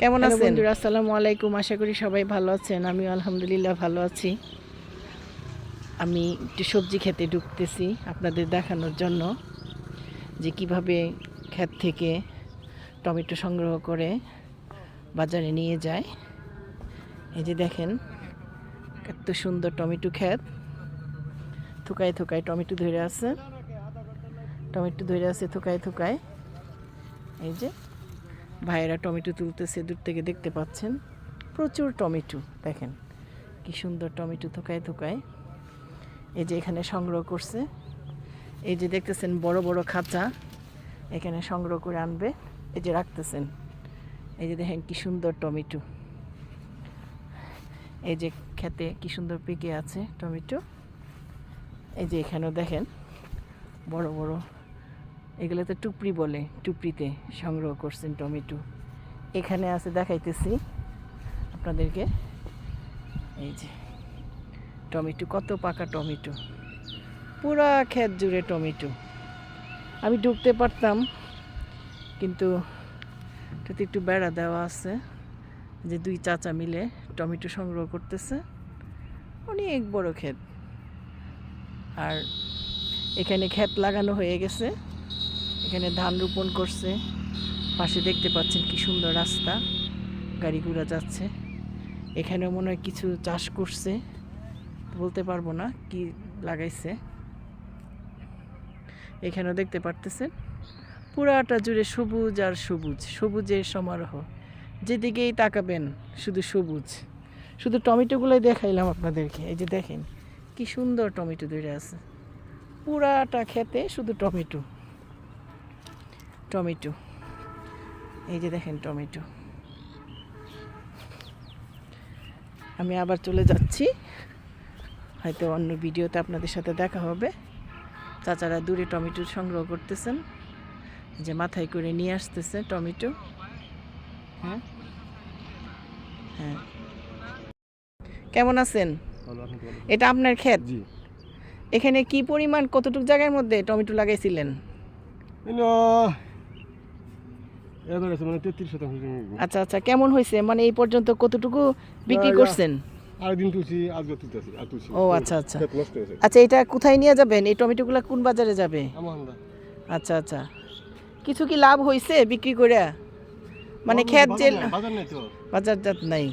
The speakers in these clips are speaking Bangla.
কেমন আছেন? বন্ধুরা আসসালামু আলাইকুম। আশা করি সবাই ভালো আছেন। আমি আলহামদুলিল্লাহ ভালো আছি। আমি একটু সবজি খেতে ঢুকতেছি আপনাদের দেখানোর জন্য যে কীভাবে ক্ষেত থেকে টমেটো সংগ্রহ করে বাজারে নিয়ে যায়। এই যে দেখেন এত সুন্দর টমেটো ক্ষেত। থুকায় থুকায় টমেটো ধরে আছে। টমেটো ধরে আছে থুকায় থুকায়। এই যে ভাইয়েরা টমেটো তুলতেছে, দূর থেকে দেখতে পাচ্ছেন। প্রচুর টমেটো, দেখেন। কি সুন্দর টমেটো থোকায় থোকায়। এই যে এখানে সংগ্রহ করছে। এই যে দেখতেছেন বড় বড় খাঁচা। এখানে সংগ্রহ করে আনবে। এই যে রাখতেছেন। এই যে দেখেন কি সুন্দর টমেটো। এই যে খেতে কি সুন্দর পেকে আছে টমেটো। এই যে এখানেও দেখেন বড় বড় এগুলো তো টুপরি বলে, টুপরিতে সংগ্রহ করছেন টমেটো। এখানে আছে, দেখাইতেছি আপনাদেরকে। এই যে, টমেটো, কত পাকা টমেটো। পুরা ক্ষেত জুড়ে টমেটো। আমি ঢুকতে পারতাম, কিন্তু এটাতে একটু বেড়া দেওয়া আছে, যে দুই চাচা মিলে টমেটো সংগ্রহ করতেছে। অনেক বড় ক্ষেত। আর এখানে ক্ষেত লাগানো হয়ে গেছে। এখানে ধান রোপণ করছে। পাশে দেখতে পাচ্ছেন কি সুন্দর রাস্তা। গাড়ি ঘোড়া যাচ্ছে। এখানেও মনে হয় কিছু চাষ করছে। বলতে পারব না কি লাগাইছে। এখানেও দেখতে পারতেছেন। পুরাটা জুড়ে সবুজ আর সবুজ, সবুজের সমারোহ। যেদিকেই তাকাবেন, শুধু সবুজ। শুধু টমেটোগুলোই দেখাইলাম আপনাদেরকে। এই যে দেখেন, কি সুন্দর টমেটো ধরে আছে। পুরাটা খেতে শুধু টমেটো। টমেটো। এই যে দেখেন টমেটো। আমি আবার চলে যাচ্ছি। হয়তো অন্য ভিডিওতে আপনাদের সাথে দেখা হবে। চাচারা দূরে টমেটো সংগ্রহ করতেছেন। যে মাথায় করে নিয়ে আসতেছে টমেটো। হ্যাঁ? হ্যাঁ। কেমন আছেন? এটা আপনার ক্ষেত? এখানে কি পরিমাণ কতটুকু জায়গার মধ্যে টমেটো লাগাইছিলেন? মানে তেত্রিশ শতাংশ আচ্ছা আচ্ছা কেমন হয়েছে? মানে এই পর্যন্ত কতটুকু বিক্রি। করছেন? আরেকদিন তুলছি আজকে তুলতেছি আর তুলছি ও, আচ্ছা, আচ্ছা। আচ্ছা এটা কোথায় নিয়ে যাবেন? এই টমেটোগুলো কোন বাজারে যাবে? আচ্ছা আচ্ছা। কিছু কি লাভ হয়েছে বিক্রি করে? মানে ক্ষেত যে বাজারজাত নাই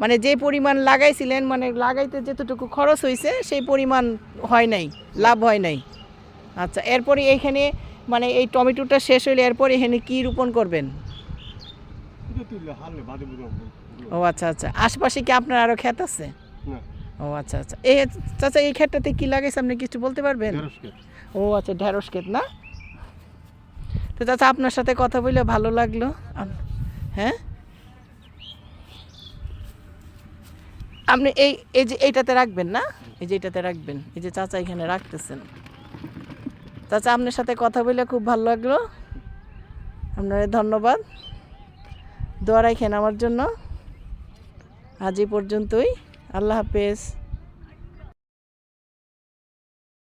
মানে যে পরিমাণ লাগাইছিলেন মানে লাগাইতে যেতটুকু খরচ হয়েছে সেই পরিমাণ হয় নাই লাভ হয় নাই। আচ্ছা এরপরে এইখানে মানে এই টমেটোটা শেষ হইলে এরপরে এখানে কি রোপণ করবেন? ও আচ্ছা আচ্ছা। আশপাশে কি আপনার আরও ক্ষেত আছে? ও আচ্ছা আচ্ছা। এই চাচা এই ক্ষেতটাতে কি লাগাইছে আপনি কিছু বলতে পারবেন? ও আচ্ছা ঢেঁড়স ক্ষেত না? তো চাচা আপনার সাথে কথা বলে ভালো লাগল। হ্যাঁ? আপনি এই এই যে এইটাতে রাখবেন না? এই যে এইটাতে রাখবেন। এই যে চাচা এখানে রাখতেছেন। চাচা, আপনার সাথে কথা বলে খুব ভালো লাগল। আপনার ধন্যবাদ। দোয়া রাখেন আমার জন্য। আজ পর্যন্তই। আল্লাহ হাফেজ।